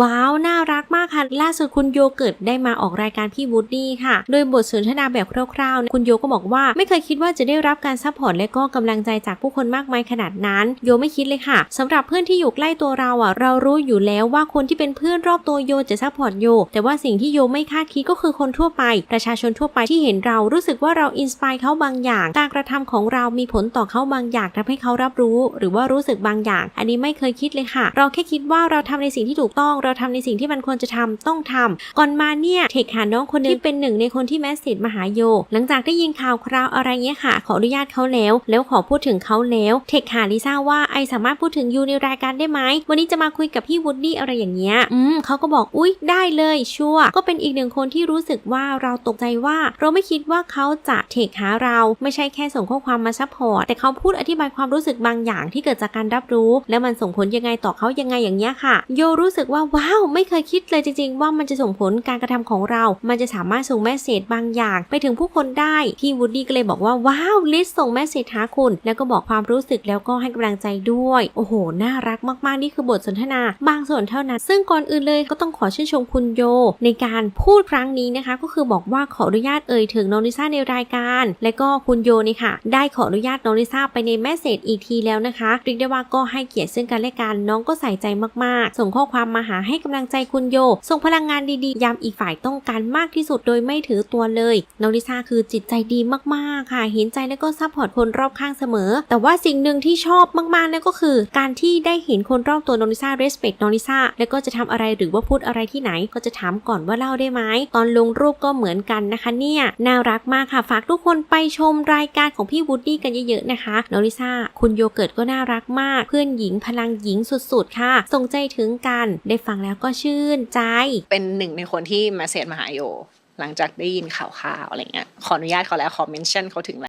ว้าว น่ารักมากค่ะ ล่าสุดคุณโยเกิร์ตได้มาออกรายการพี่วูดดี้ค่ะ โดยบทสนทนาแบบคร่าวๆ คุณโยก็บอกว่าไม่เคยคิดว่าจะได้รับการซัพพอร์ตและก็กำลังใจจากผู้คนมากมายขนาดนั้น โยไม่คิดเลยค่ะสำหรับเพื่อนที่อยู่ใกล้ตัวเราอะ เรารู้อยู่แล้วว่าคนที่เป็นเพื่อนรอบตัวโยจะซัพพอร์ตโย แต่ว่าสิ่งที่โยไม่คาดคิดก็คือคนทั่วไป ประชาชนทั่วไปที่เห็นเรารู้สึกว่าเราอินสปายเขาบางอย่าง การกระทำของเรามีผลต่อเขาบางอย่างทำให้เขารับรู้ หรือว่ารู้สึกบางอย่าง อันนี้ไม่เคยคิดเลยค่ะ เราแค่คิดว่าเราทำในสิ่งที่ถูกต้อง เราทำในสิ่งที่มันควรจะทำต้องทำก่อนมาเนี่ยเทคหาน้องคนนึงที่เป็นหนึ่งในคนที่แมสเซจมาหาโย หลังจากได้ยินข่าวคราวอะไรเงี้ยค่ะ ขออนุญาตเขาแล้ว แล้วขอพูดถึงเขาแล้วเทคหาลิซ่าว่าไอสามารถพูดถึงยูในรายการได้ไหมวันนี้จะมาคุยกับพี่วูดดี้อะไรอย่างเงี้ยอืมเขาก็บอกอุ๊ยได้เลยชัวร์ก็เป็นอีกหนึ่งคนที่รู้สึกว่าเราตกใจว่า เราไม่คิดว่าเขาจะเทคหาเราไม่ใช่แค่ส่งข้อความมาซัพพอร์ตแต่เขาพูดอธิบายความรู้สึกบางอย่างที่เกิดจากการรับรู้ แล้วมันส่งผลยังไงต่อเขายังไงอย่างเงี้ยค่ะ โยรู้สึกว่าว้าวไม่เคยคิดเลยจริงๆ ว่ามันจะส่งผลการกระทำของเรา มันจะสามารถส่งแมสเซจบางอย่าง ไปถึงผู้คนได้พี่วูดดี้ก็เลยบอกว่าว้าวลิสส่งแมสเซจหาคุณ แล้วก็บอกความรู้สึกแล้วก็ให้กำลังใจด้วย โอ้โห น่ารักมากๆ นี่คือบทสนทนา บางส่วนเท่านั้น ซึ่งก่อนอื่นเลยก็ต้องขอชื่นชมคุณโย ในการพูดครั้งนี้นะคะ ก็คือบอกว่าขออนุญาตเอ่ยถึงน้องลิซ่าในรายการ และก็คุณโยนี่ค่ะ ได้ขออนุญาตน้องลิซ่าไปในแมสเซจอีกทีแล้วนะคะเรียกได้ว่าก็ให้เกียรติซึ่งกันและกันน้องก็ใส่ใจมากๆ ส่งข้อความมาหาให้กำลังใจคุณโย ส่งพลังงานดีๆ ยามอีกฝ่ายต้องการมากที่สุดโดยไม่ถือตัวเลยน้องลิซ่าคือจิตใจดีมากๆค่ะ เห็นใจและก็ซัพพอร์ตคนรอบข้างเสมอ แต่ว่าสิ่งหนึ่งที่ชอบมากๆนั่นก็คือ การที่ได้เห็นคนรอบตัวน้องลิซ่า respect น้องลิซ่าแล้วก็จะทำอะไรหรือว่าพูดอะไรที่ไหน ก็จะถามก่อนว่าเล่าได้ไหมตอนลงรูปก็เหมือนกันนะคะเนี่ยน่ารักมากค่ะฝากทุกคนไปชมรายการของพี่วูดดี้กันเยอะๆนะคะน้องลิซ่าคุณโยเกิร์ตก็น่ารักมาก เพื่อนหญิงพลังหญิงสุดๆ ค่ะ ส่งใจถึงกัน ได้ฟังแล้วก็ชื่นใจ เป็นหนึ่งในคนที่มาเซจมาหาโย หลังจากได้ยินข่าวๆอะไรเงี้ยขออนุญาตเขาแล้วขอเมนชั่นเขาถึงแล้ว